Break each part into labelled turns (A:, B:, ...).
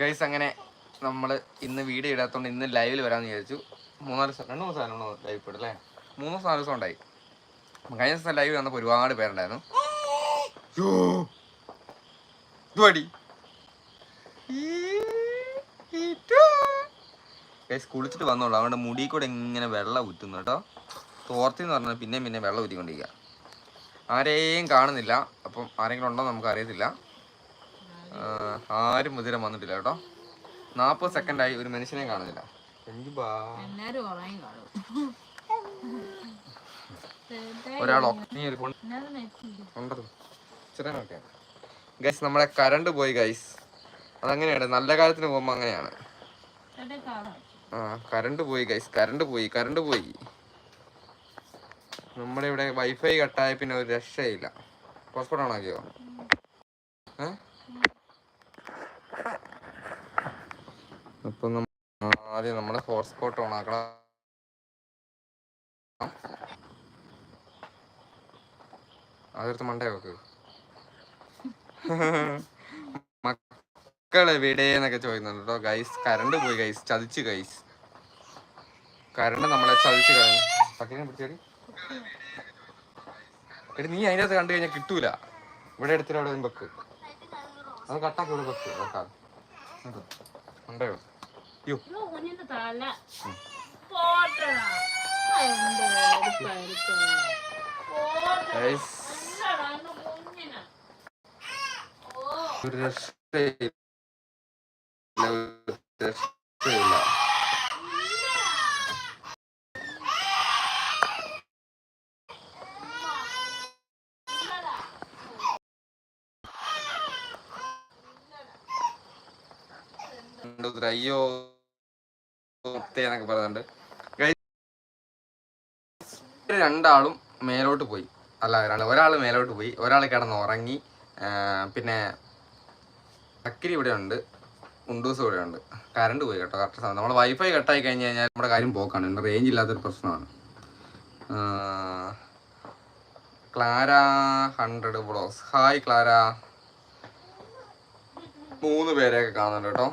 A: Guys അങ്ങനെ നമ്മൾ ഇന്ന് വീഡിയോ ഇടാത്തതുകൊണ്ട് ഇന്ന് ലൈവിൽ വരാമെന്ന് വിചാരിച്ചു. മൂന്നാൽ രണ്ട് മൂന്ന് സാധനം ലൈവ് ഇപ്പോൾ അല്ലേ? മൂന്ന് നാല് ദിവസം ഉണ്ടായി. കഴിഞ്ഞ ദിവസം ലൈവ് വന്നപ്പോൾ ഒരുപാട് പേരുണ്ടായിരുന്നു. ഗൈസ് കുളിച്ചിട്ട് വന്നോളൂ. അവരുടെ മുടി കൂടെ ഇങ്ങനെ വെള്ളം ഊറ്റുന്നു കേട്ടോ. തോർത്തി എന്ന് പറഞ്ഞാൽ പിന്നെയും പിന്നെ വെള്ളം ഊറ്റിക്കൊണ്ടിരിക്കുക. ആരെയും കാണുന്നില്ല. അപ്പം ആരെങ്കിലും ഉണ്ടോ നമുക്ക് അറിയത്തില്ല. ആരും മുതിരം വന്നിട്ടില്ല കേട്ടോ. നാൽപ്പത് സെക്കൻഡായി ഒരു മനുഷ്യനെ കാണുന്നില്ല. ഒരാൾ ഗൈസ് നമ്മളെ കറണ്ട് പോയി ഗൈസ് അതങ്ങനെയാണ്. നല്ല കാലത്തിന് പോകുമ്പോൾ അങ്ങനെയാണ്. ആ കറണ്ട് പോയി ഗൈസ് കറണ്ട് പോയി കറണ്ട് പോയി. നമ്മുടെ ഇവിടെ വൈഫൈ കട്ടായ പിന്നെ ഒരു രക്ഷയില്ല. പാസ്പോർട്ട് ഓണാക്കിയോ ആക്കിയോ? അപ്പൊ നമ്മൾ ആദ്യം നമ്മുടെ ഹോട്ട്സ്പോട്ട് ഓൺ ആക്കണം അതെടുത്ത് മണ്ടേ വെക്ക്. മക്കളെ വിടേന്നൊക്കെ ചോദിക്കുന്നുണ്ട് കേട്ടോ. ഗൈസ് കറണ്ട് പോയി ഗൈസ് ചതിച്ചു ഗൈസ് കറണ്ട് നമ്മളെ ചതിച്ചു കളഞ്ഞു. പട്ടിനെ പിടിച്ചേടി. എടി നീ അതിന്റെ കണ്ടു കഴിഞ്ഞാൽ കിട്ടൂല. ഇവിടെ എടുത്തിട്ട് അവിടെ വെക്ക്. അത് കട്ടാക്കി ഇവിടെ വെക്ക്. വെക്കാം. ഉണ്ടോ
B: കുഞ്ഞിന്റെ തല. പോട്ടടാ. എന്റെ കരുത്ത്. പോട്ടെടാ.
A: ഗൈസ്
B: എന്താടാ എന്റെ കുഞ്ഞിനെ? ഓ,
A: ഒരു രക്ഷയില്ല ഒരു രക്ഷയില്ല ഉണ്ട് ഉത്തരം. അയ്യോ മുത്തേ എന്നൊക്കെ പറയുന്നുണ്ട് Guys, ഇവർ രണ്ടാളും മേലോട്ട് പോയി. അല്ല ഒരാൾ ഒരാൾ മേലോട്ട് പോയി. ഒരാൾ കിടന്ന് ഉറങ്ങി പിന്നെ അക്കിരി ഇവിടെ ഉണ്ട്. ഉണ്ടൂസ് ഇവിടെ ഉണ്ട്. കറണ്ട് പോയി കേട്ടോ കറക്റ്റ് സമയം. നമ്മൾ വൈഫൈ കട്ടായി കഴിഞ്ഞ് കഴിഞ്ഞാൽ നമ്മുടെ കാര്യം പോക്കാണ്. എന്റെ റേഞ്ച് ഇല്ലാത്തൊരു പ്രശ്നമാണ്. ക്ലാര ഹൺഡ്രഡ് ബ്ലോസ് ഹായ് ക്ലാര. മൂന്ന് പേരെയൊക്കെ കാണുന്നുണ്ട് കേട്ടോ.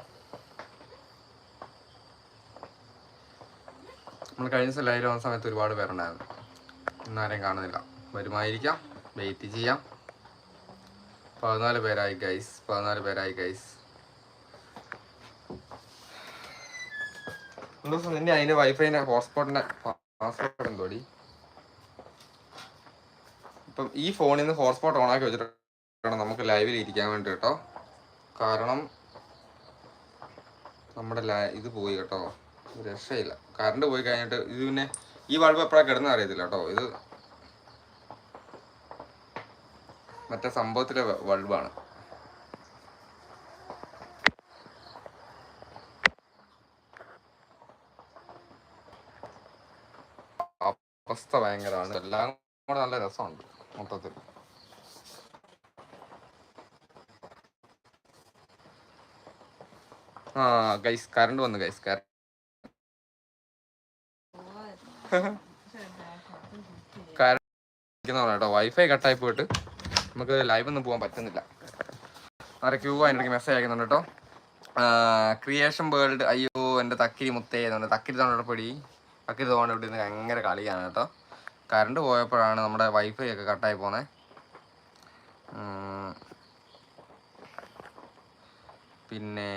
A: നമ്മൾ കഴിഞ്ഞ ദിവസം ലൈവ് വന്ന സമയത്ത് ഒരുപാട് പേരുണ്ടായിരുന്നു. ഇന്നാരെയും കാണുന്നില്ല. വരുമായിരിക്കാം. വെയിറ്റ് ചെയ്യാം. പതിനാല് പേരായി ഗൈസ് പതിനാല് പേരായി ഗൈസ് നിന്റെ അതിന്റെ വൈഫൈന്റെ ഹോട്ട്സ്പോട്ടിന്റെ പാസ്വേഡ് എന്തോടി? ഇപ്പം ഈ ഫോണിൽ നിന്ന് ഹോട്ട്സ്പോട്ട് ഓൺ ആക്കി വെച്ചിട്ട് വേണം നമുക്ക് ലൈവിൽ ഇരിക്കാൻ വേണ്ടി കേട്ടോ. കാരണം നമ്മുടെ ഇത് പോയി കേട്ടോ. രക്ഷയില്ല. കറണ്ട് പോയി കഴിഞ്ഞിട്ട് ഇത് പിന്നെ ഈ ബൾബ് എപ്പോഴാണ് കിടന്ന് അറിയത്തില്ല കേട്ടോ. ഇത് മറ്റേ സംഭവത്തിലെ വൾവാണ് അവസ്ഥ ഭയങ്കരമാണ്. എല്ലാം കൂടെ നല്ല രസമുണ്ട് മൊത്തത്തിൽ. ആ ഗൈസ് കറണ്ട് വന്നു ഗൈസ് കറണ്ട് കേട്ടോ. വൈഫൈ കട്ടായി പോയിട്ട് നമുക്ക് ലൈവ് ഒന്നും പോകാൻ പറ്റുന്നില്ല. ക്യൂ അതിന്റെ മെസ്സേജ് അയക്കുന്നുണ്ട് കേട്ടോ. ക്രിയേഷൻ വേൾഡ് അയ്യോ എന്റെ തക്കിരി മുത്തേ എന്നുണ്ട് തക്കിരി തോടെ പൊടി? തക്കിരി തോണ്ട ഇവിടെ നിന്ന് ഭയങ്കര കളിയാണ് കേട്ടോ. കറണ്ട് പോയപ്പോഴാണ് നമ്മുടെ വൈഫൈ ഒക്കെ കട്ടായി പോകുന്നത് പിന്നെ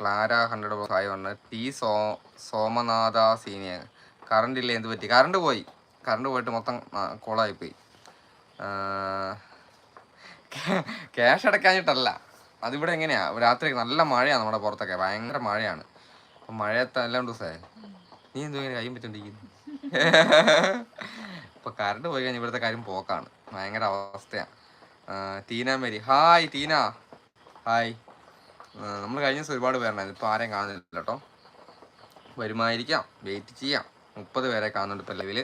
A: ക്ലാര ഹൺഡ്രഡ് ഫൈവ് ഉണ്ട് ടി സോ സോമനാഥ സീനിയർ കറണ്ട് ഇല്ല എന്ത് പറ്റി? കറണ്ട് പോയി. കറണ്ട് പോയിട്ട് മൊത്തം കോളായി പോയി ക്യാഷ് അടക്കാഞ്ഞിട്ടല്ല. അതിവിടെ എങ്ങനെയാ? രാത്രി നല്ല മഴയാണ് നമ്മുടെ പുറത്തൊക്കെ. ഭയങ്കര മഴയാണ്. അപ്പം മഴയത്ത് എല്ലാം ദിവസമായി നീ എന്തോ ഇങ്ങനെ കയ്യും പറ്റോണ്ടിരിക്കുന്നു ഇപ്പൊ കറണ്ട് പോയി കഴിഞ്ഞാൽ ഇവിടുത്തെ കാര്യം പോക്കാണ്. ഭയങ്കര അവസ്ഥയാണ് Tina Mary. Hi Tina. Hi. നമ്മൾ കഴിഞ്ഞ ദിവസം ഒരുപാട് പേരുണ്ടായിരുന്നു. ഇപ്പൊ ആരെയും കാണുന്നില്ല കേട്ടോ. വരുമായിരിക്കാം. വെയിറ്റ് ചെയ്യാം. മുപ്പത് പേരെ കാണുന്നുണ്ട് ഇപ്പം ലെവൽ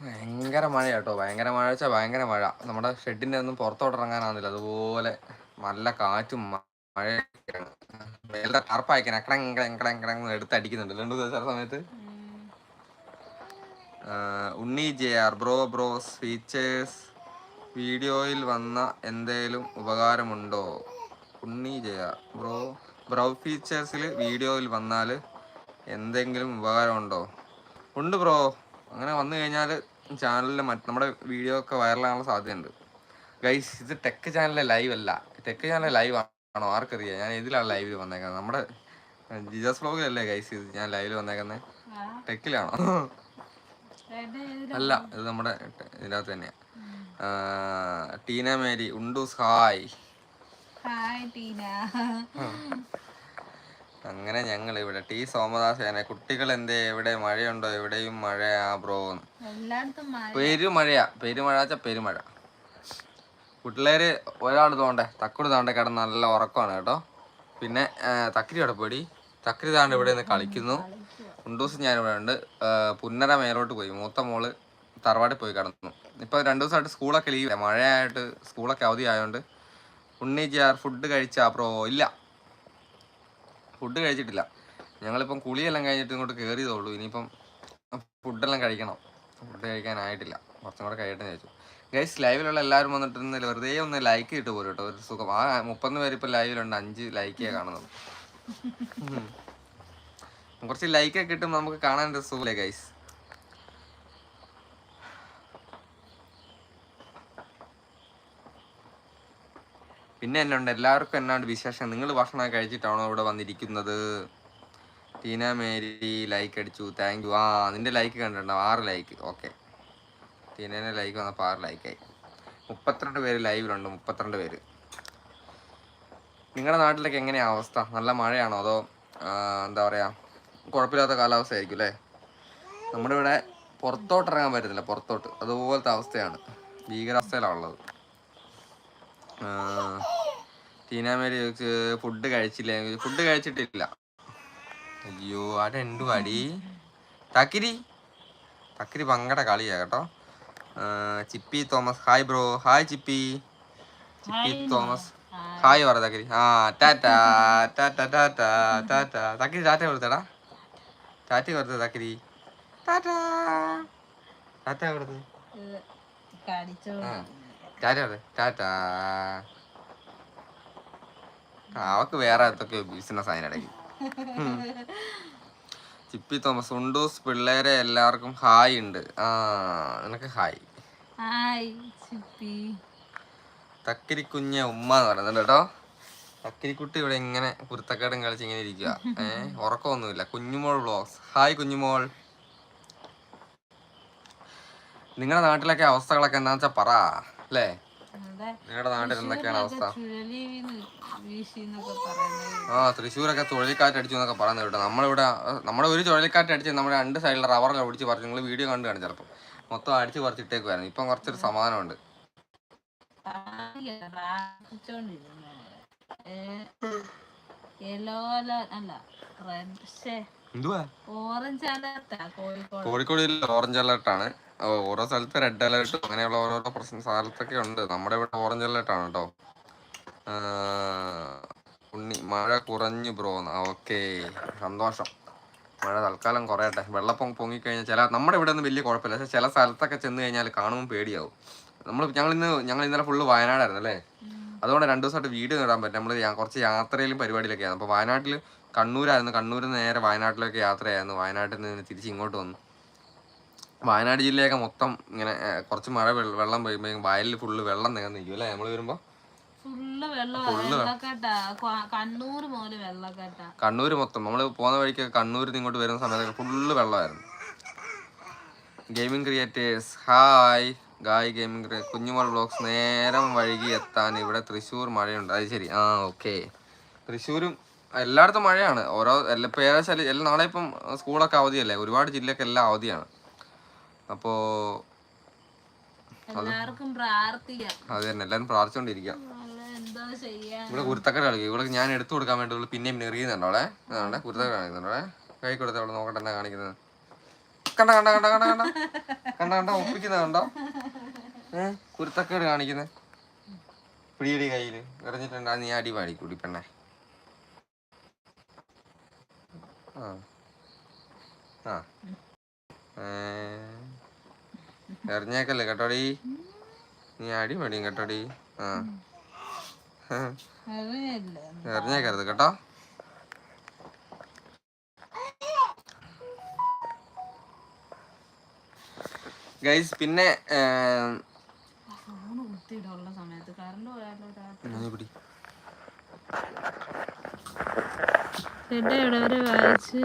A: ഭയങ്കര മഴ കേട്ടോ ഭയങ്കര മഴ വെച്ചാൽ ഭയങ്കര മഴ. നമ്മുടെ ഷെഡിന്റെ ഒന്നും പുറത്തോട്ട് ഇറങ്ങാനാവുന്നില്ല അതുപോലെ നല്ല കാറ്റും മഴയൊക്കെയാണ്. മേലത്തെ ടർപ്പായിക്കാൻ അക്കടങ്ങ് എടുത്തടിക്കുന്നുണ്ട് രണ്ടു ദിവസം സമയത്ത്? Unni J R bro bros features വീഡിയോയിൽ വന്ന എന്തേലും ഉപകാരമുണ്ടോ? Unni J R bro bro ഫീച്ചേഴ്സിൽ വീഡിയോയിൽ വന്നാൽ എന്തെങ്കിലും ഉപകാരമുണ്ടോ ഉണ്ട്? ബ്രോ. അങ്ങനെ വന്നു കഴിഞ്ഞാൽ ചാനലിൽ മറ്റ് നമ്മുടെ വീഡിയോ ഒക്കെ വൈറലാകാനുള്ള സാധ്യതയുണ്ട്. ഗൈസ് ഇത് ടെക് ചാനലിലെ ലൈവ് അല്ല. ടെക് ചാനലിലെ ലൈവ് ആണോ? ആർക്കറിയാം? ഞാൻ ഇതിലാണ് ലൈവിൽ വന്നേക്കുന്നത്? നമ്മുടെ ജിജസ് ബ്ലോഗിലല്ലേ ഗൈസ് ഇത്? ഞാൻ ലൈവിൽ വന്നേക്കുന്നത് ടെക്കിലാണോ അല്ല ഇത് നമ്മുടെ ഇതിനകത്ത് തന്നെയാണ് ടീന മേരി ഉണ്ടൂസ് ഹായ്.
B: Hi Tina.
A: അങ്ങനെ ഞങ്ങൾ ഇവിടെ ടി സോമദാസേനെ കുട്ടികൾ എന്തേ എവിടെ മഴയുണ്ടോ എവിടെയും മഴയാ ബ്രോ പെരുമഴയാ. പെരുമഴ പെരുമഴ. പിള്ളേര് ഒരാൾ തോണ്ടേ തക്കുടി താണ്ടെ കിടന്ന് നല്ല ഉറക്കമാണ് കേട്ടോ. പിന്നെ തക്കരി അവിടെ പോയി? തക്കരി താണ്ട് ഇവിടെ നിന്ന് കളിക്കുന്നു. രണ്ടു ഞാൻ ഇവിടെ ഉണ്ട് പുന്നര മേലോട്ട് പോയി. മൂത്ത മോൾ തറവാട്ടിൽ പോയി കിടന്നു. ഇപ്പൊ രണ്ടു ദിവസമായിട്ട് സ്കൂളൊക്കെ ലീവ്. മഴയായിട്ട് സ്കൂളൊക്കെ അവധി ആയതുകൊണ്ട് ഉണ്ണി ജിയാർ ഫുഡ് കഴിച്ചാ ബ്രോ? ഇല്ല. ഫുഡ് കഴിച്ചിട്ടില്ല. ഞങ്ങളിപ്പം കുളിയെല്ലാം കഴിഞ്ഞിട്ട് ഇങ്ങോട്ട് കയറിയതുള്ളൂ ഇനിയിപ്പം ഫുഡെല്ലാം കഴിക്കണം. ഫുഡ് കഴിക്കാനായിട്ടില്ല. കുറച്ചും കൂടെ കഴിയട്ടെ ചോദിച്ചു ഗൈസ് ലൈവിലുള്ള എല്ലാവരും വന്നിട്ട് വെറുതെ ഒന്ന് ലൈക്ക് ഇട്ട് പോരും കേട്ടോ. ഒരു സുഖം. ആ മുപ്പത് പേര് ഇപ്പം ലൈവിലുണ്ട് അഞ്ച് ലൈക്കേ കാണുന്നത്. കുറച്ച് ലൈക്കൊക്കെ കിട്ടും നമുക്ക് കാണാൻ ഒരു സുഖമല്ലേ ഗൈസ് പിന്നെ എന്നെ ഉണ്ട് എല്ലാവർക്കും എന്നാണ്ട് വിശേഷം. നിങ്ങൾ ഭക്ഷണം കഴിച്ചിട്ടാണോ ഇവിടെ വന്നിരിക്കുന്നത്? ടീന മേരി ലൈക്ക് അടിച്ചു. താങ്ക് യു ആ നിന്റെ ലൈക്ക് കണ്ടിട്ടുണ്ടാവും ആറ് ലൈക്ക് ഓക്കെ ടീനേനെ ലൈക്ക് വന്നപ്പോൾ ആറ് ലൈക്കായി മുപ്പത്തിരണ്ട് പേര് ലൈവിലുണ്ട് മുപ്പത്തിരണ്ട് പേര്. നിങ്ങളുടെ നാട്ടിലൊക്കെ എങ്ങനെയാണ് അവസ്ഥ? നല്ല മഴയാണോ? അതോ എന്താ പറയുക കുഴപ്പമില്ലാത്ത കാലാവസ്ഥ ആയിരിക്കും അല്ലേ? നമ്മുടെ ഇവിടെ പുറത്തോട്ട് ഇറങ്ങാൻ പറ്റുന്നില്ല പുറത്തോട്ട്. അതുപോലത്തെ അവസ്ഥയാണ്. ഭീകരാവസ്ഥയിലാണ് ഉള്ളത്. ആ, ടീനാമേരി ചോദിച്ച് ഫുഡ് കഴിച്ചില്ല? ഫുഡ് കഴിച്ചിട്ടില്ല. അയ്യോ അവിടെ ഉണ്ട് അടി. തക്കിരി. തക്കിരി പങ്കട കളിയാ കേട്ടോ. Chippi Thomas. Hi bro hi Chippi. Chippi Thomas. Hi പറ തക്കിരി. ആ tata tata tata tata Thakkiri tata കൊടുത്തടാ. Tata കൊടുത്ത തക്കിരി? ടാറ്റാ ടാറ്റ കൊടുത്ത്? ആ. ടാറ്റ ടാറ്റാ അവക്ക് വേറെ എന്തൊക്കെയോ ബിസിനസ് അതിനിടയ്ക്ക്. ചിപ്പി തോമസ് ഉണ്ടൂസ് പിള്ളേരെ എല്ലാവർക്കും ഹായ് ഉണ്ട്. ആ നിനക്ക് ഹായ്.
B: തക്കരി ചിപ്പി.
A: തക്കിരി കുഞ്ഞ ഉമ്മ എന്ന് പറയുന്നുണ്ട് കേട്ടോ. തക്കിരിക്കുട്ടി ഇവിടെ ഇങ്ങനെ കുരുത്തക്കേടും കളിച്ച് ഇങ്ങനെ ഇരിക്കുക ഏഹ് ഉറക്കമൊന്നുമില്ല. കുഞ്ഞുമോൾ വ്ളോഗ്സ് ഹായ് കുഞ്ഞുമോൾ. നിങ്ങളുടെ നാട്ടിലൊക്കെ അവസ്ഥകളൊക്കെ എന്താണെന്ന് വെച്ചാൽ പറ. അല്ലേ? നിങ്ങളുടെ നാട്ടിൽ എന്തൊക്കെയാണ് അവസ്ഥ? ആ തൃശ്ശൂരൊക്കെ ചുഴലിക്കാറ്റ് അടിച്ചു എന്നൊക്കെ പറയുന്നത് കേട്ടോ. നമ്മളിവിടെ നമ്മുടെ ഒരു ചുഴലിക്കാറ്റ് അടിച്ച് നമ്മുടെ രണ്ട് സൈഡിലെ റബ്ബറൊക്കെ ഒടിച്ച് പറിച്ചു നിങ്ങൾ വീഡിയോ കണ്ടു കാണും ചിലപ്പോൾ മൊത്തം അടിച്ച് പറിച്ചിട്ടേക്കുമായിരുന്നു ഇപ്പം കുറച്ചൊരു സമാധാനമുണ്ട്.
B: കോഴിക്കോട്.
A: ഓറഞ്ച് അലർട്ടാണ് ഓരോ സ്ഥലത്ത് റെഡ് അലേർട്ടും അങ്ങനെയുള്ള ഓരോരോ പ്രശ്ന സ്ഥലത്തൊക്കെ ഉണ്ട്. നമ്മുടെ ഇവിടെ ഓറഞ്ച് അലേർട്ടാണ് കേട്ടോ ഉണ്ണി മഴ കുറഞ്ഞു ബ്രോ ഓക്കെ സന്തോഷം. മഴ തൽക്കാലം കുറയട്ടെ. വെള്ളപ്പൊങ്ങി പൊങ്ങിക്കഴിഞ്ഞാൽ ചില നമ്മുടെ ഇവിടെ ഒന്നും വലിയ കുഴപ്പമില്ല. പക്ഷെ ചില സ്ഥലത്തൊക്കെ ചെന്ന് കഴിഞ്ഞാൽ കാണുമ്പോൾ പേടിയാവും. നമ്മൾ ഞങ്ങൾ ഇന്ന് ഞങ്ങൾ ഇന്നലെ ഫുള്ള് വയനാടായിരുന്നു അല്ലേ? അതുകൊണ്ട് രണ്ട് ദിവസമായിട്ട് വീട് നേടാൻ പറ്റും നമ്മൾ കുറച്ച് യാത്രയിലും പരിപാടിയിലൊക്കെയാണ് അപ്പോൾ വയനാട്ടിൽ കണ്ണൂരായിരുന്നു. കണ്ണൂരിൽ നിന്ന് നേരെ വയനാട്ടിലൊക്കെ യാത്രയായിരുന്നു. വയനാട്ടിൽ നിന്ന് തിരിച്ച് ഇങ്ങോട്ട് വന്നു. വയനാട് ജില്ലയൊക്കെ മൊത്തം ഇങ്ങനെ കുറച്ച് മഴ വെള്ളം പെയ്യുമ്പോൾ വയലിൽ ഫുള്ള് വെള്ളം നികന്ന് നിൽക്കും അല്ലേ? നമ്മൾ വരുമ്പോൾ കണ്ണൂർ മൊത്തം. നമ്മൾ പോകുന്ന വഴിക്ക് കണ്ണൂരിൽ ഇങ്ങോട്ട് വരുന്ന സമയത്തൊക്കെ full വെള്ളമായിരുന്നു. Gaming creators hi. Guys gaming Kunjumol blogs നേരം വഴുകി എത്താൻ ഇവിടെ തൃശ്ശൂർ മഴയുണ്ട്. അത് ശരി. ആ ഓക്കെ. തൃശ്ശൂരും എല്ലായിടത്തും മഴയാണ്. ഓരോ എല്ലാ ഇപ്പം ഏകദേശം എല്ലാ നാളെ ഇപ്പം സ്കൂളൊക്കെ അവധിയല്ലേ? ഒരുപാട് ജില്ലയൊക്കെ എല്ലാം അവധിയാണ്. അപ്പോൾ
B: എല്ലാവർക്കും പ്രാർത്ഥിക്കാം.
A: അത് തന്നെ
B: അല്ല, എന്താ
A: ഇവിടെ കുരുത്തക്കട കളിക്കും. ഇവിടെ ഞാൻ എടുത്തു കൊടുക്കാൻ വേണ്ടി പിന്നെയും എറിയുന്നുണ്ടോ അവിടെ അതാണ്ടെ കുരുത്തക്കട കാണിക്കുന്നുണ്ടോ കൈ കൊടുത്ത അവിടെ നോക്കട്ടെ എന്നാ കാണിക്കുന്നത്. കണ്ട കണ്ട കണ്ട കണ്ട കണ്ട. കണ്ട കണ്ട ഒപ്പിക്കുന്ന കണ്ടോ? ഏ കുരുത്തക്കേട് കാണിക്കുന്നത് പിടിയടി കയ്യിൽ. എറിഞ്ഞിട്ടുണ്ടാ. നീ അടി പാടി കുടി പെണ്ണെ. ആ. ആ. ഏ. എറിഞ്ഞേക്കല്ലേ കേട്ടോടി? നീ അടി പാടിയും കേട്ടോടി. ആ. എറിഞ്ഞേക്കരുത് കേട്ടോ. ഗൈസ് പിന്നെ
B: വായിച്ച്?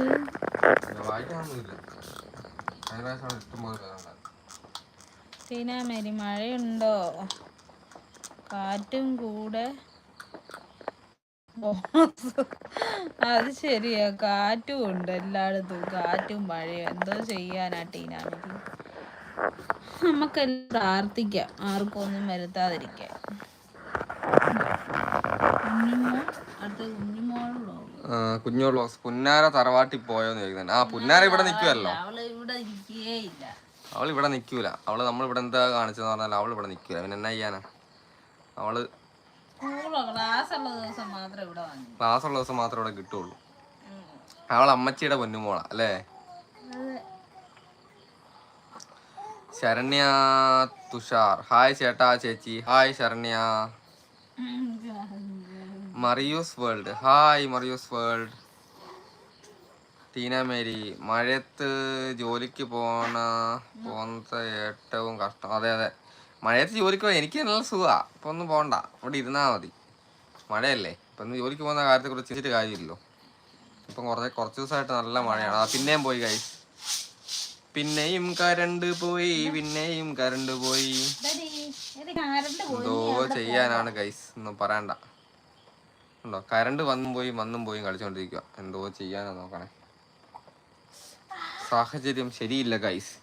A: പ്രാവശ്യം അവിടെ ഇഷ്ടംപോലെ പേരുണ്ടായിരുന്നു.
B: മരി മഴയുണ്ടോ? കാറ്റും കൂടെ. അത് ശരിയാ. കാറ്റും ഉണ്ട് എല്ലായിടത്തും. കാറ്റും മഴയും. എന്തോ ചെയ്യാനാ ടീനാമിക്ക് നമുക്കെല്ലാം പ്രാർത്ഥിക്കാം. ആർക്കും ഒന്നും
A: ആ, കുഞ്ഞോൾ പുന്നാര തറവാട്ടി പോയോന്ന് ചോദിക്കുന്നുണ്ട്. ആ പുന്നാര ഇവിടെ നിൽക്കുമല്ലോ
B: അവൾ ഇവിടെ ഇരിക്കേ ഇല്ല.
A: അവൾ ഇവിടെ നിൽക്കൂല അവൾ നമ്മൾ ഇവിടെ എന്താ കാണിച്ചെന്ന് പറഞ്ഞാൽ അവൾ ഇവിടെ നിൽക്കൂല പിന്നെ എന്നാ ചെയ്യാനാ?
B: അവൾ ക്ലാസ് ഉള്ള ദിവസം
A: മാത്രമേ ഇവിടെ കിട്ടുള്ളൂ. അവൾ അമ്മച്ചിയുടെ പൊന്നുമോള അല്ലേ? ശരണ്യ തുഷാർ. ഹായ് ചേട്ടാ ചേച്ചി. Hi Saranya. Mariyus world. Hi Mariyus world. Tina Mary മഴയത്ത് ജോലിക്ക് പോണ പോകുന്നത് ഏറ്റവും കഷ്ടം. അതെ അതെ. മഴയത്ത് ജോലിക്ക് പോയി എനിക്ക് നല്ല സുഖമാ ഇപ്പൊ ഒന്നും പോണ്ട. ഇവിടെ ഇരുന്നാ മതി. മഴയല്ലേ? ഇപ്പൊ ഒന്ന് ജോലിക്ക് പോകുന്ന കാര്യത്തെ കുറിച്ച് ചിന്തിച്ചിട്ട് കാര്യമില്ലല്ലോ. ഇപ്പം കുറച്ച് കുറച്ച് ദിവസമായിട്ട് നല്ല മഴയാണ്. ആ പിന്നെയും പോയി കൈ പിന്നെയും കരണ്ട് പോയി പിന്നെയും കരണ്ട് പോയി. എന്തോ ചെയ്യാനാണ് ഗൈസ് ഒന്നും പറയണ്ട. ഉണ്ടോ? കരണ്ട് വന്നും പോയി വന്നും പോയി കളിച്ചോണ്ടിരിക്കുക എന്തോ ചെയ്യാനാ നോക്കണേ. സാഹചര്യം ശരിയില്ല ഗൈസ്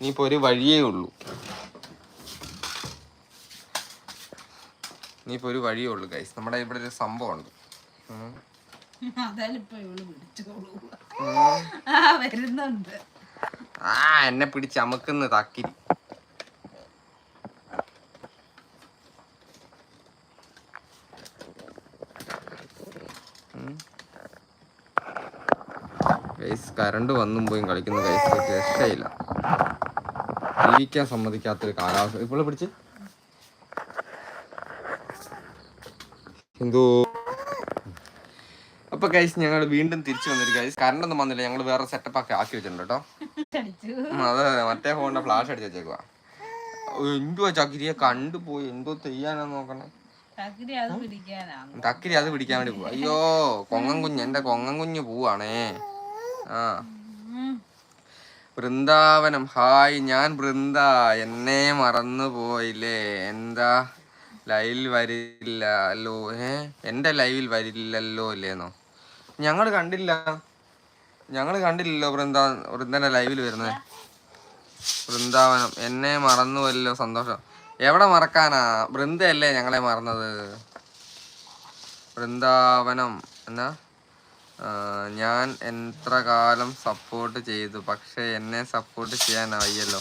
A: ഇനിയിപ്പോ ഒരു വഴിയേ ഉള്ളൂ. ഇനിയിപ്പോ ഒരു വഴിയേ ഉള്ളൂ ഗൈസ് നമ്മുടെ ഇവിടെ ഒരു സംഭവം ഉണ്ട്
B: ആ
A: എന്നെ പിടിച്ച് അമക്കുന്ന തക്കിരി. ഗൈസ് കരണ്ട് വന്നും പോയി കളിക്കുന്ന ഗൈസ് ഒരു രക്ഷയില്ല. ജീവിക്കാൻ സമ്മതിക്കാത്തൊരു കാലാവസ്ഥ. ഇപ്പോൾ പിടിച്ച്. എന്തോ? അപ്പൊ ഗൈസ് ഞങ്ങൾ വീണ്ടും തിരിച്ചു വന്നൊരു ഗൈസ് കറണ്ട് ഒന്നും വന്നില്ല. ഞങ്ങൾ വേറെ സെറ്റപ്പ് ഒക്കെ ആക്കി വെച്ചിട്ടുണ്ട് കേട്ടോ. അതെ മറ്റേ ഫോണിന്റെ ഫ്ലാഷ് അടിച്ച് വെച്ചേക്കുവാ. എന്തുവാ ചക്കിരിയെ കണ്ടുപോയി എന്തോ ചെയ്യാനാ നോക്കണേ.
B: തക്കിരി അത്
A: പിടിക്കാൻ വേണ്ടി പോവാ. അയ്യോ കൊങ്ങൻ കുഞ്ഞ്. എന്റെ കൊങ്ങൻ കുഞ്ഞ് പോവാണേ. ആ. വൃന്ദാവനം. ഹായ് ഞാൻ വൃന്ദ. എന്നെ മറന്നു പോയില്ലേ എന്താ? ലൈവിൽ വരില്ലല്ലോ. ഏ? എന്റെ ലൈവിൽ വരില്ലല്ലോ ഇല്ലേന്നോ? ഞങ്ങൾ കണ്ടില്ല. ഞങ്ങൾ കണ്ടില്ലല്ലോ വൃന്ദ വൃന്ദന്റെ ലൈവിൽ വരുന്നത്. വൃന്ദാവനം. എന്നെ മറന്നുവല്ലോ സന്തോഷം. എവിടെ മറക്കാനാ? വൃന്ദയല്ലേ ഞങ്ങളെ മറന്നത്. വൃന്ദാവനം. എന്നാ? ഞാൻ എത്ര കാലം സപ്പോർട്ട് ചെയ്തു. പക്ഷേ എന്നെ സപ്പോർട്ട് ചെയ്യാൻ വയ്യല്ലോ.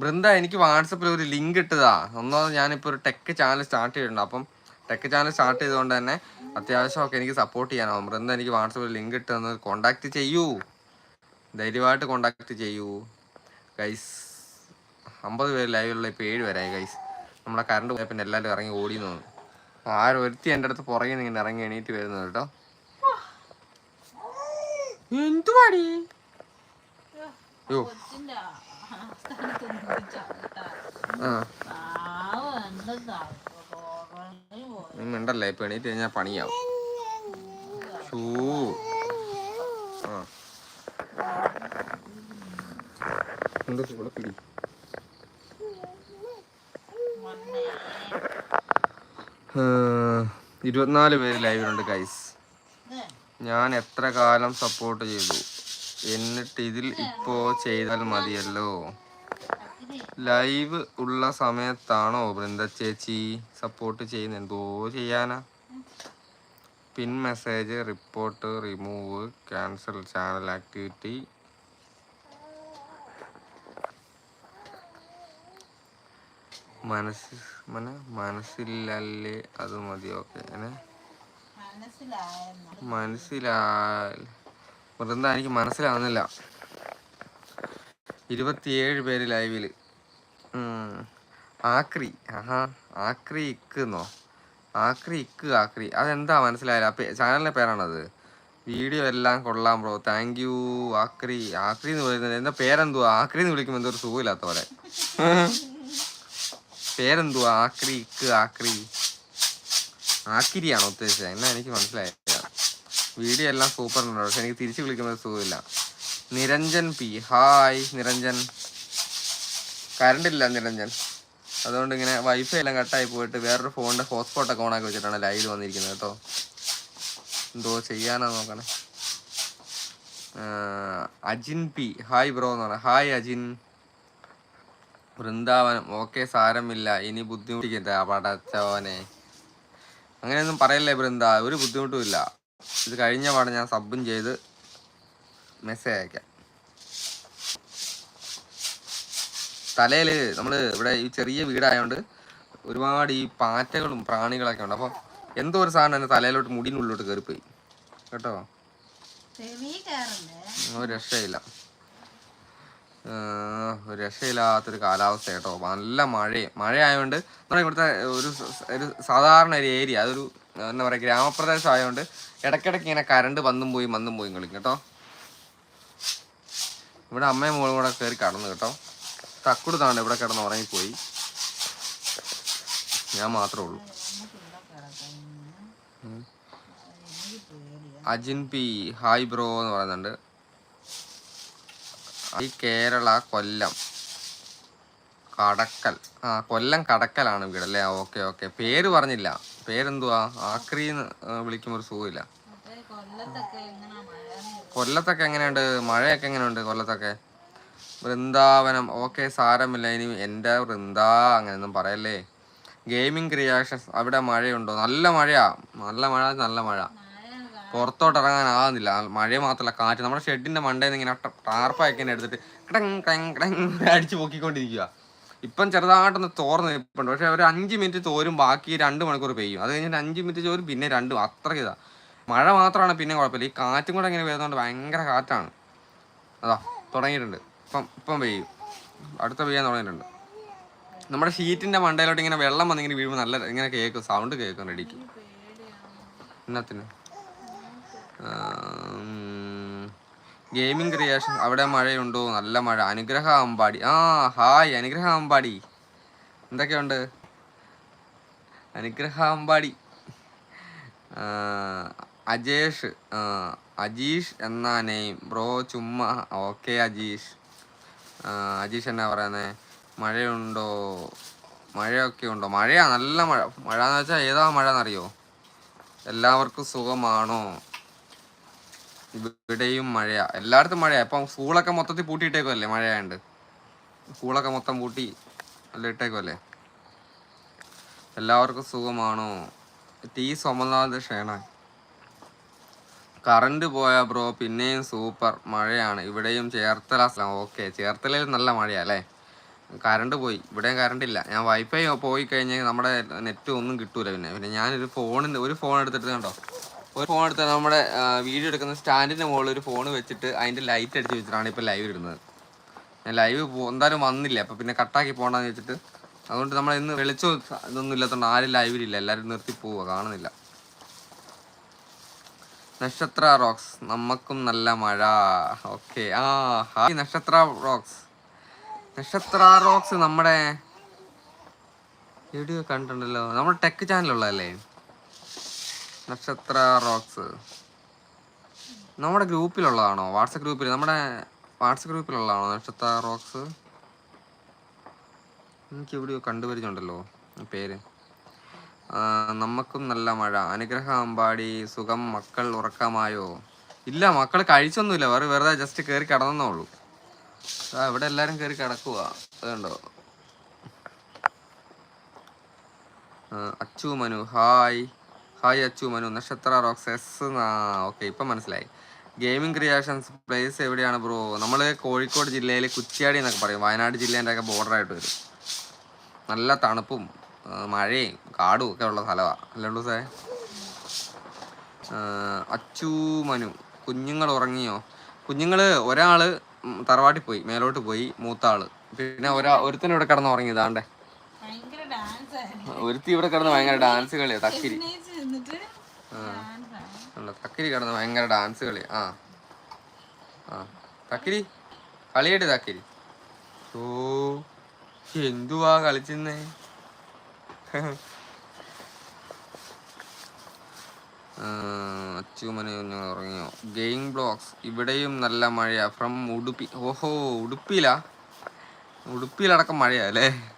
A: ബൃന്ദ എനിക്ക് വാട്സപ്പിൽ ഒരു ലിങ്ക് ഇട്ടതാ. ഒന്നാമത് ഞാനിപ്പോൾ ഒരു ടെക് ചാനൽ സ്റ്റാർട്ട് ചെയ്തിട്ടുണ്ട്. അപ്പം ടെക് ചാനൽ സ്റ്റാർട്ട് ചെയ്തുകൊണ്ട് തന്നെ അത്യാവശ്യമൊക്കെ എനിക്ക് സപ്പോർട്ട് ചെയ്യാനാവും. ബൃന്ദ എനിക്ക് വാട്സപ്പിൽ ലിങ്ക് ഇട്ട് തന്നത് കോണ്ടാക്ട് ചെയ്യൂ. ധൈര്യമായിട്ട് കോണ്ടാക്ട് ചെയ്യൂ. ഗൈസ് അമ്പത് പേര് ലൈവിലുള്ള ഇപ്പോൾ ഏഴ് പേരായി ഗൈസ് നമ്മളെ കറണ്ട് പോയപ്പോൾ എല്ലാവരും ഇറങ്ങി ഓടി തോന്നുന്നു. ആരും ഒരുത്തി എന്റെ അടുത്ത് പുറകെ നിന്ന് ഇങ്ങനെ ഇറങ്ങി എണീറ്റ് വരുന്നത് കേട്ടോ എന്തുവാടി യോ
B: കൊച്ചിന്റെ ആ സ്ഥലത്തൊന്നും പിടിച്ചാട്ടാ.
A: ആ
B: പാവം എന്റെ തലക്ക് പോയി.
A: നീ മിണ്ടല്ലേ? ഇപ്പൊ എണീറ്റ് കഴിഞ്ഞാൽ പണിയാവും. ഷൂ. ആ. എന്താ ഇവിടെ പിടി. ഇരുപത്തിനാല് പേര് ലൈവിലുണ്ട്
B: ഇത്
A: ഞാൻ എത്ര കാലം സപ്പോർട്ട് ചെയ്തു? എന്നിട്ട് ഇതിൽ ഇപ്പോ ചെയ്താൽ മതിയല്ലോ? ലൈവ് ഉള്ള സമയത്താണോ വൃന്ദ ചേച്ചി സപ്പോർട്ട് ചെയ്യുന്ന എന്തോ ചെയ്യാനാ? Pin message report remove cancel channel activity മനസ്സ് മന മനസ്സിലല്ലേ അത് മതി. ഓക്കെ
B: മനസ്സിലായെന്ന്
A: മനസ്സിലാ വൃന്ദ എനിക്ക് മനസ്സിലാവുന്നില്ല. ഇരുപത്തിയേഴ് പേര് ലൈവിൽ. ആക്രി. ആഹാ. ആക്രി ഇക്കുന്നോ? ആക്രി ഇക്ക് ആക്രി. അതെന്താ മനസ്സിലായില്ല? ചാനലിന്റെ പേരാണത്. വീഡിയോ എല്ലാം കൊള്ളാം ബ്രോ. താങ്ക് യു ആക്രി. ആക്രി എന്ന് പറയുന്നത് എന്താ പേരെന്തുവാ? ആക്രി എന്ന് വിളിക്കുമ്പോൾ എന്തോ സുഖമില്ലാത്ത പോലെ. പേരെന്തുവാ? ആക്രി ഇക്ക് ആക്രി. ആക്കിരിയാണോ ഉദ്ദേശിച്ചത്. എന്നാ എനിക്ക് മനസ്സിലായില്ല. വീഡിയോ എല്ലാം സൂപ്പർ ഉണ്ടോ പക്ഷെ എനിക്ക് തിരിച്ചു വിളിക്കുന്നത് സുഖമില്ല. Niranjan P. Hi Niranjan. Current Niranjan. അതുകൊണ്ട് ഇങ്ങനെ വൈഫൈ എല്ലാം കട്ടായി പോയിട്ട് വേറൊരു ഫോണിന്റെ ഹോട്ട്സ്പോട്ടൊക്കെ ഓണാക്കി വെച്ചിട്ടാണ് ലൈവ് വന്നിരിക്കുന്നത് കേട്ടോ. എന്തോ ചെയ്യാനാ നോക്കണേ. അജിൻ പി. ഹായ് ബ്രോ എന്ന് പറഞ്ഞ. ഹായ് അജിൻ. വൃന്ദാവനം. ഓക്കെ സാരമില്ല. ഇനി ബുദ്ധിമുട്ടിക്കണ്ട പടച്ചോനെ അങ്ങനെയൊന്നും പറയല്ലേ ബൃന്ദ ഒരു ബുദ്ധിമുട്ടും ഇല്ല. ഇത് കഴിഞ്ഞ പാടെ ഞാൻ സബും ചെയ്ത് മെസ്സേജ് അയക്കാം. തലയിൽ നമ്മൾ ഇവിടെ ഈ ചെറിയ വീടായതുകൊണ്ട് ഒരുപാട് ഈ പാറ്റകളും പ്രാണികളൊക്കെ ഉണ്ട്. അപ്പോൾ എന്തോ ഒരു സാധനം എന്റെ തലയിലോട്ട് മുടിനുള്ളിലോട്ട് കയറിപ്പോയി കേട്ടോ? ഒരു രക്ഷയില്ല. രക്ഷയില്ലാത്തൊരു കാലാവസ്ഥ കേട്ടോ നല്ല മഴയും. മഴയായതുകൊണ്ട് നമ്മുടെ ഇവിടുത്തെ ഒരു ഒരു സാധാരണ ഒരു ഏരിയ അതൊരു എന്താ പറയുക ഗ്രാമപ്രദേശം ആയതുകൊണ്ട് ഇടയ്ക്കിടയ്ക്ക് ഇങ്ങനെ കരണ്ട് വന്നും പോയി വന്നും പോയി കളിക്കും കേട്ടോ. ഇവിടെ അമ്മയും മോളും കൂടെ കയറി കടന്നു കേട്ടോ. തക്കുടുത്താണ് ഇവിടെ കിടന്ന് ഉറങ്ങിപ്പോയി. ഞാൻ മാത്രമേ ഉള്ളൂ. അജിൻ പി ഹായ് ബ്രോ എന്ന് പറയുന്നുണ്ട്. ഈ കേരള കൊല്ലം. കടക്കൽ. ആ കൊല്ലം കടക്കലാണ് വീട് അല്ലേ? Okay okay. പേര് പറഞ്ഞില്ല. പേരെന്തുവാ? ആക്രീന്ന് വിളിക്കുമ്പോൾ ഒരു സുഖമില്ല.
B: കൊല്ലത്തൊക്കെ
A: എങ്ങനെയുണ്ട്? മഴയൊക്കെ എങ്ങനെയുണ്ട് കൊല്ലത്തൊക്കെ? വൃന്ദാവനം. ഓക്കെ സാരമില്ല. ഇനി എന്റെ വൃന്ദാ അങ്ങനെയൊന്നും പറയല്ലേ. ഗെയിമിംഗ് റിയാക്ഷൻസ് അവിടെ മഴയുണ്ടോ? നല്ല മഴയാ. നല്ല മഴ നല്ല മഴ. പുറത്തോട്ട് ഇറങ്ങാനാകുന്നില്ല മഴ മാത്രമല്ല കാറ്റ്. നമ്മുടെ ഷെഡിന്റെ മണ്ടയിൽ നിന്ന് ഇങ്ങനെ ടാർപ്പാക്കി എടുത്തിട്ട് കിടങ് കിടങ് കിടങ് അടിച്ച് പൊക്കിക്കൊണ്ടിരിക്കുക ഇപ്പം ചെറുതായിട്ടൊന്ന് തോർന്ന് നിൽപ്പുണ്ട്. പക്ഷെ ഒരു അഞ്ച് മിനിറ്റ് തോരും ബാക്കി രണ്ട് മണിക്കൂർ പെയ്യും. അത് കഴിഞ്ഞിട്ട് അഞ്ച് മിനിറ്റ് ചോരും പിന്നെ രണ്ടും അത്രയ്ക്ക് ഇതാ. മഴ മാത്രമാണ് പിന്നെ കുഴപ്പമില്ല. ഈ കാറ്റും കൂടെ ഇങ്ങനെ വരുന്നതുകൊണ്ട് ഭയങ്കര കാറ്റാണ്. അതാ തുടങ്ങിയിട്ടുണ്ട്. ഇപ്പം ഇപ്പം പെയ്യും. അടുത്ത പെയ്യാൻ തുടങ്ങിയിട്ടുണ്ട്. നമ്മുടെ ഷീറ്റിന്റെ മണ്ടയിലോട്ട് ഇങ്ങനെ വെള്ളം വന്നിങ്ങനെ വീഴുമ്പോൾ നല്ല ഇങ്ങനെ കേൾക്കും. സൗണ്ട് കേൾക്കും റെഡിക്ക്. എന്നത്തിന് ഗെയിമിംഗ് ക്രിയേഷൻ അവിടെ മഴയുണ്ടോ? നല്ല മഴ. അനുഗ്രഹ അമ്പാടി. ആ ഹായ് അനുഗ്രഹ അമ്പാടി. എന്തൊക്കെയുണ്ട്? അനുഗ്രഹ അമ്പാടി. അജേഷ് അജീഷ് എന്ന നെയിം ബ്രോ ചുമ്മ. ഓക്കെ അജീഷ്. അജീഷ് എന്നാ പറയുന്നത് മഴയുണ്ടോ? മഴയൊക്കെ ഉണ്ടോ? മഴയാ നല്ല മഴ. മഴ എന്ന് വെച്ചാൽ ഏതാ മഴ എന്നറിയോ? എല്ലാവർക്കും സുഖമാണോ? ഇവിടെയും മഴയാ. എല്ലായിടത്തും മഴയാ. ഇപ്പം സ്കൂളൊക്കെ മൊത്തത്തിൽ പൂട്ടിയിട്ടേക്കുമല്ലേ മഴയായോണ്ട്? സ്കൂളൊക്കെ മൊത്തം പൂട്ടി അല്ല ഇട്ടേക്കുമല്ലേ എല്ലാവർക്കും സുഖമാണോ? ടി സോമനാഥ് ഷേണ കറണ്ട് പോയ ബ്രോ പിന്നെയും സൂപ്പർ. മഴയാണ്. ഇവിടെയും ചേർത്തല ഓക്കെ. ചേർത്തലയിൽ നല്ല മഴയാ അല്ലേ? കറണ്ട് പോയി. ഇവിടെയും കറണ്ട് ഇല്ല ഞാൻ വൈഫൈ പോയി കഴിഞ്ഞാൽ നമ്മുടെ നെറ്റ് ഒന്നും കിട്ടൂല പിന്നെ. പിന്നെ ഞാനൊരു ഫോണിന്റെ ഒരു ഫോൺ എടുത്തിട്ട് കണ്ടോ? ഒരു ഫോൺ എടുത്ത് നമ്മുടെ വീഡിയോ എടുക്കുന്ന സ്റ്റാൻഡിന്റെ മുകളിൽ ഒരു ഫോൺ വെച്ചിട്ട് അതിന്റെ ലൈറ്റ് അടിച്ച് വെച്ചിട്ടാണ് ഇപ്പോൾ ലൈവ് ഇടുന്നത്. ഞാൻ ലൈവ് എന്തായാലും വന്നില്ല. അപ്പം പിന്നെ കട്ടാക്കി പോകണ്ടെന്ന് വെച്ചിട്ട് അതുകൊണ്ട് നമ്മൾ ഇന്ന് വെളിച്ചോ ഇതൊന്നും ഇല്ലാത്തതുകൊണ്ട് ആരും ലൈവിലില്ല എല്ലാവരും നിർത്തി പോവുക കാണുന്നില്ല. നക്ഷത്ര റോക്സ് നമുക്കും നല്ല മഴ. ഓക്കെ ആ ഹായ് നക്ഷത്ര റോക്സ് നക്ഷത്ര റോക്സ് നമ്മുടെ വീഡിയോ കണ്ടിട്ടുണ്ടല്ലോ. നമ്മുടെ ടെക് ചാനലുള്ളതല്ലേ നക്ഷത്ര റോക്സ് നമ്മുടെ ഗ്രൂപ്പിലുള്ളതാണോ? വാട്സപ്പ് ഗ്രൂപ്പിൽ നമ്മുടെ വാട്സപ്പ് ഗ്രൂപ്പിലുള്ളതാണോ നക്ഷത്ര റോക്സ് എനിക്ക് എവിടെയോ കണ്ടുപരിച്ചുണ്ടല്ലോ പേര്. നമുക്കും നല്ല മഴ. അനുഗ്രഹ അമ്പാടി സുഖം മക്കൾ ഉറക്കമായോ? ഇല്ല മക്കൾ കഴിച്ചൊന്നുമില്ല. വേറെ വെറുതെ ജസ്റ്റ് കയറി കിടന്നേ ഉള്ളൂ. ഇവിടെ എല്ലാവരും കയറി കിടക്കുക അതുണ്ടോ? Achu Manu hi. Hi Achu Manu. Nakshatra rocks yes okay ഇപ്പം മനസ്സിലായി. ഗെയിമിംഗ് ക്രിയേഷൻസ് പ്ലേസ് എവിടെയാണ് ബ്രോ? നമ്മൾ കോഴിക്കോട് ജില്ലയിൽ കുറ്റ്യാടി എന്നൊക്കെ പറയും. വയനാട് ജില്ലേന്റെ ഒക്കെ ബോർഡറായിട്ട് വരും. നല്ല തണുപ്പും മഴയും കാടും ഒക്കെ ഉള്ള സ്ഥലമാണ് അല്ലേ ഉള്ളൂ സേ അച്ചു മനു കുഞ്ഞുങ്ങൾ ഉറങ്ങിയോ? കുഞ്ഞുങ്ങൾ ഒരാൾ തറവാട്ടിൽ പോയി മേലോട്ട് പോയി മൂത്ത ആൾ പിന്നെ ഒരാ ഒരുത്തനും ഇവിടെ കിടന്ന് ഉറങ്ങി ഇതാണ്ടേ.
B: ഡാൻസ് ആയിരുന്നു.
A: ഒരുത്തി ഇവിടെ കിടന്ന് ഭയങ്കര ഡാൻസ് കളിയാണ് തക്കിരി. തക്കിരി കിടന്ന് ഭയങ്കര ഡാൻസ് കളി. ആ. ആ. തക്കിരി? കളിയട്ട് തക്കിരി. ഓ എന്തുവാ കളിച്ചിന്നേ? അച്ചുമനെ കുഞ്ഞുങ്ങൾ ഉറങ്ങിയോ? ഗെയിം ബ്ലോക്സ് ഇവിടെയും നല്ല മഴയാ. ഫ്രം ഉടുപ്പി ഓഹോ ഉടുപ്പിയിലാ? ഉടുപ്പിയിലടക്കം മഴയാ അല്ലേ?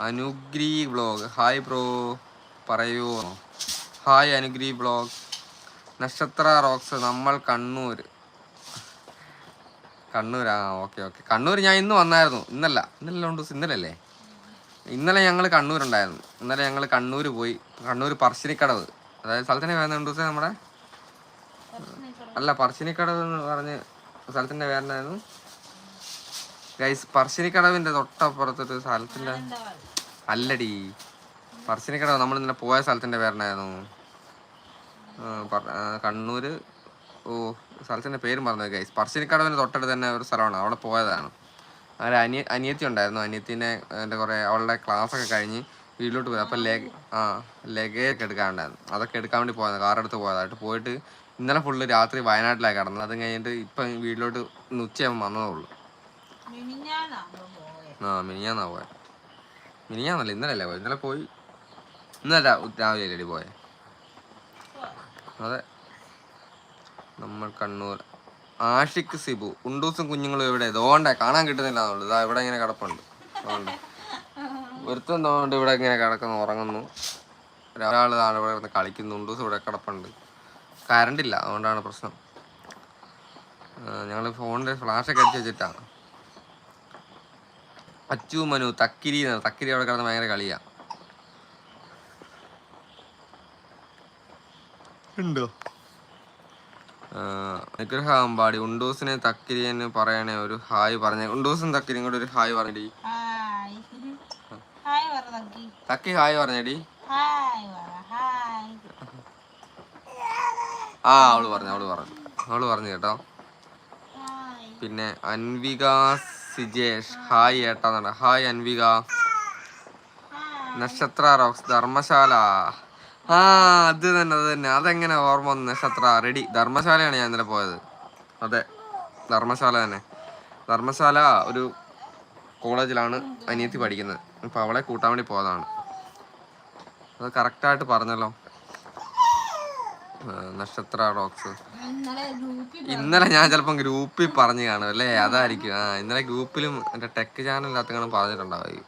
A: അനുഗ്രി ബ്ലോഗ്. Hi bro. പറയൂ. Hi Anugri blog. Nakshatra rocks നമ്മൾ കണ്ണൂർ. കണ്ണൂർ ആ ഓക്കെ ഓക്കെ. കണ്ണൂർ ഞാൻ ഇന്ന് വന്നായിരുന്നു. ഇന്നല്ല. ഇന്നല്ല ഉണ്ട്? ഇന്നലെ അല്ലേ ഇന്നലെ ഞങ്ങൾ കണ്ണൂരുണ്ടായിരുന്നു. ഇന്നലെ ഞങ്ങൾ കണ്ണൂർ പോയി. കണ്ണൂർ പറശ്ശിനിക്കടവ്. അതായത് സ്ഥലത്തിന്റെ പേര് ഉണ്ട് ദിവസം നമ്മുടെ? അല്ല പറശ്ശിനിക്കടവ് എന്ന് പറഞ്ഞ് സ്ഥലത്തിന്റെ പേരെന്നായിരുന്നു ഗൈസ് പറശ്ശിനിക്കടവിന്റെ തൊട്ടപ്പുറത്തൊരു
B: സ്ഥലത്തിന്റെ?
A: അല്ലടി. പറശ്ശിനിക്കടവ് നമ്മൾ ഇന്നലെ പോയ സ്ഥലത്തിന്റെ പേരെന്നായിരുന്നു. കണ്ണൂര്. ഓ സ്ഥലത്തിന്റെ പേര് മറന്നു ഗൈസ് പറശ്ശിനിക്കടവിന്റെ തൊട്ടടുത്ത് തന്നെ ഒരു സ്ഥലമാണ്. അവിടെ പോയതാണ്. അവിടെ അനിയ അനിയത്തി ഉണ്ടായിരുന്നു. അനിയത്തിനെ എന്റെ കുറേ അവളുടെ ക്ലാസ്സൊക്കെ കഴിഞ്ഞ് വീട്ടിലോട്ട് പോയി. അപ്പം ലെഗ് ആ ലഗേജ് ഒക്കെ എടുക്കാനുണ്ടായിരുന്നു അതൊക്കെ എടുക്കാൻ വേണ്ടി പോയത് കാറെടുത്ത് പോയതായിട്ട്. പോയിട്ട് ഇന്നലെ ഫുള്ള് രാത്രി വയനാട്ടിലായി കിടന്നത്. അത് കഴിഞ്ഞിട്ട് ഇപ്പം വീട്ടിലോട്ട് ഉച്ചയാകുമ്പോൾ വന്നതേ ഉള്ളൂ. ആ മിനിഞ്ഞാന്നാ പോയെ. മിനിഞ്ഞാന്നല്ല ഇന്നലല്ലേ പോയത് ഇന്നലെ പോയി. ഇന്നല്ല രാവിലെ അല്ലേ പോയെ? അതെ. നമ്മൾ കണ്ണൂർ. ആഷിഖ് സിബു ഉണ്ടൂസും കുഞ്ഞുങ്ങളും ഇവിടെ ഇതോണ്ടേ കാണാൻ കിട്ടുന്നില്ല എന്നുള്ളു. ഇതാ ഇവിടെ ഇങ്ങനെ കിടപ്പുണ്ട്. അതുകൊണ്ട് ഒരുത്തം തോന്നുന്നുണ്ട് ഇവിടെ ഇങ്ങനെ കിടക്കുന്നു ഉറങ്ങുന്നു. ഒരാൾ താഴെ ഇവിടെ കിടന്ന് കളിക്കുന്നു. ഉണ്ടൂസ് ഇവിടെ കിടപ്പുണ്ട്. കരണ്ടില്ല ഇല്ല അതുകൊണ്ടാണ് പ്രശ്നം. ഞങ്ങൾ ഫോണിന്റെ ഫ്ലാഷൊക്കെ അടിച്ച് വെച്ചിട്ടാണ്. അച്ചു മനു തക്കിരി എന്ന് തക്കിരി അവിടെ കിടന്ന് ഭയങ്കര കളിയാ. ഉണ്ടോ? അനുഗ്രഹ അമ്പാടി ഉണ്ടൂസിനെ തക്കിരിയെന്ന് പറയണേ ഒരു ഹായ് പറഞ്ഞേ. ഉണ്ടൂസും തക്കിരിയും കൂടെ ഒരു ഹായ് പറഞ്ഞടി.
B: തക്കി
A: തക്കി ഹായ് പറഞ്ഞടി. ആ അവൾ പറഞ്ഞു അവൾ പറഞ്ഞു. അവൾ പറഞ്ഞു കേട്ടോ. പിന്നെ അൻവിക സിജേഷ്. ഹായ് ഏട്ടാന്നാണ് ഹായ് അൻവിക. നക്ഷത്ര റോക്സ് ധർമ്മശാല. ആ അത് തന്നെ അത് തന്നെ. അതെങ്ങനെ ഓർമ്മ വന്നു നക്ഷത്ര? റെഡി. ധർമ്മശാലയാണ് ഞാൻ ഇന്നലെ പോയത്. അതെ ധർമ്മശാല തന്നെ. ധർമ്മശാല ഒരു കോളേജിലാണ് അനിയത്തി പഠിക്കുന്നത്. അപ്പം അവളെ കൂട്ടാൻ വേണ്ടി പോയതാണ്. അത് കറക്റ്റായിട്ട് പറഞ്ഞല്ലോ. നക്ഷത്ര റോക്സ്.
B: ഇന്നലെ
A: ഞാൻ ചിലപ്പം ഗ്രൂപ്പിൽ പറഞ്ഞു കാണും അല്ലേ? അതായിരിക്കും. ആ ഇന്നലെ ഗ്രൂപ്പിലും എന്റെ ടെക് ചാനലിനകത്ത് പറഞ്ഞിട്ടുണ്ടാവും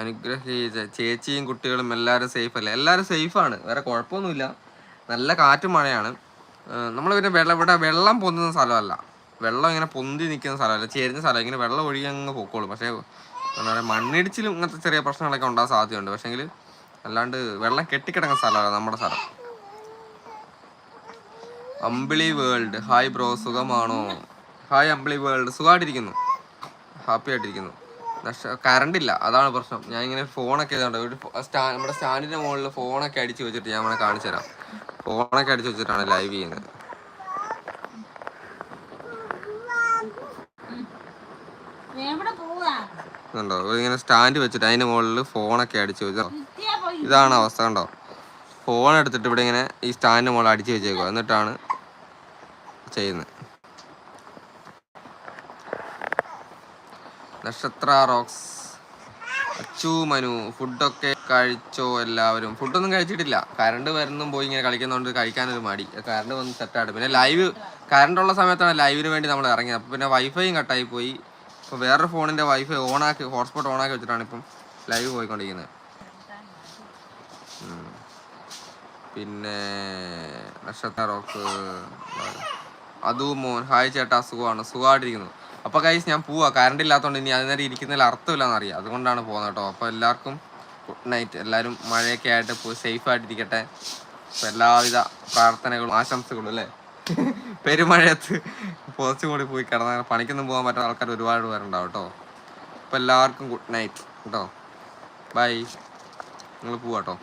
A: അനുഗ്രഹ ചേച്ചിയും കുട്ടികളും എല്ലാവരും സേഫ് അല്ലേ? എല്ലാവരും സേഫാണ് വേറെ കുഴപ്പമൊന്നുമില്ല. നല്ല കാറ്റും മഴയാണ്. നമ്മൾ പിന്നെ വെള്ളം ഇവിടെ വെള്ളം പൊന്തുന്ന സ്ഥലമല്ല. വെള്ളം ഇങ്ങനെ പൊന്തി നിൽക്കുന്ന സ്ഥലമല്ല. ചേരുന്ന സ്ഥലം. ഇങ്ങനെ വെള്ളം ഒഴുകി അങ്ങ് പൊക്കോളും. പക്ഷേ എന്താ പറയുക മണ്ണിടിച്ചിലും ഇങ്ങനത്തെ ചെറിയ പ്രശ്നങ്ങളൊക്കെ ഉണ്ടാകാൻ സാധ്യതയുണ്ട്. പക്ഷേങ്കിൽ അല്ലാണ്ട് വെള്ളം കെട്ടിക്കിടക്കുന്ന സ്ഥലമല്ല നമ്മുടെ സ്ഥലം. അമ്പിളി വേൾഡ്. ഹായ് ബ്രോ സുഖമാണോ? Hi Ambili world. സുഖമായിട്ടിരിക്കുന്നു. ഹാപ്പി ആയിട്ടിരിക്കുന്നു. നഷ്ട കറണ്ട് ഇല്ല. അതാണ് പ്രശ്നം. ഞാൻ ഇങ്ങനെ ഫോണൊക്കെ ഇതുണ്ട് ഒരു സ്റ്റാ നമ്മുടെ സ്റ്റാൻഡിന്റെ മുകളിൽ ഫോണൊക്കെ അടിച്ച് വെച്ചിട്ട് ഞാൻ ഇവിടെ കാണിച്ചു തരാം. ഫോണൊക്കെ അടിച്ച് വെച്ചിട്ടാണ് ലൈവ് ചെയ്യുന്നത്. ഇങ്ങനെ സ്റ്റാൻഡ് വെച്ചിട്ട് അതിന്റെ മുകളിൽ ഫോണൊക്കെ അടിച്ച് വെച്ചോ ഇതാണ് അവസ്ഥ കണ്ടോ? ഫോൺ എടുത്തിട്ട് ഇവിടെ ഇങ്ങനെ ഈ സ്റ്റാൻഡിന്റെ മുകളിൽ അടിച്ച് വെച്ചേക്കുക എന്നിട്ടാണ് ചെയ്യുന്നത്. നക്ഷത്ര റോക്സ്. അച്ചു മനു ഫുഡൊക്കെ കഴിച്ചോ എല്ലാവരും? ഫുഡൊന്നും കഴിച്ചിട്ടില്ല. കറണ്ട് വരുന്നും പോയി ഇങ്ങനെ കളിക്കുന്നതുകൊണ്ട് കഴിക്കാനൊരു മടി. കറണ്ട് വന്ന് സെറ്റായിട്ട് പിന്നെ ലൈവ് കറണ്ടുള്ള സമയത്താണ് ലൈവിന് വേണ്ടി നമ്മൾ ഇറങ്ങിയത്. അപ്പോൾ പിന്നെ വൈഫൈയും കട്ടായി പോയി. ഇപ്പോൾ വേറൊരു ഫോണിന്റെ വൈഫൈ ഓണാക്കി ഹോട്ട്സ്പോട്ട് ഓണാക്കി വെച്ചിട്ടാണ് ഇപ്പം ലൈവ് പോയിക്കൊണ്ടിരിക്കുന്നത്. പിന്നെ നക്ഷത്ര റോക്ക്. അതു മോൻ. ഹായ് ചേട്ടാ സുഖമാണ്? സുഖമായിട്ടിരിക്കുന്നു. അപ്പൊ കൈസ് ഞാൻ പോവാ. കറണ്ട് ഇല്ലാത്തതുകൊണ്ട് ഇനി അതിനേരം ഇരിക്കുന്നതിൽ അർത്ഥമില്ലെന്ന് അറിയാം അതുകൊണ്ടാണ് പോകുന്നത് കേട്ടോ. അപ്പോൾ എല്ലാവർക്കും ഗുഡ് നൈറ്റ് എല്ലാവരും മഴയൊക്കെ ആയിട്ട് പോയി സേഫ് ആയിട്ടിരിക്കട്ടെ അപ്പൊ എല്ലാവിധ പ്രാർത്ഥനകളും ആശംസകളും അല്ലേ? പെരുമഴയത്ത് പോസ്റ്റ് കൂടി പോയി കിടന്ന പണിക്കൊന്നും പോകാൻ പറ്റുന്ന ആൾക്കാർ ഒരുപാട് പേരുണ്ടാവും കേട്ടോ. അപ്പൊ എല്ലാവർക്കും ഗുഡ് നൈറ്റ് കേട്ടോ. ബൈ നിങ്ങൾ പോവാട്ടോ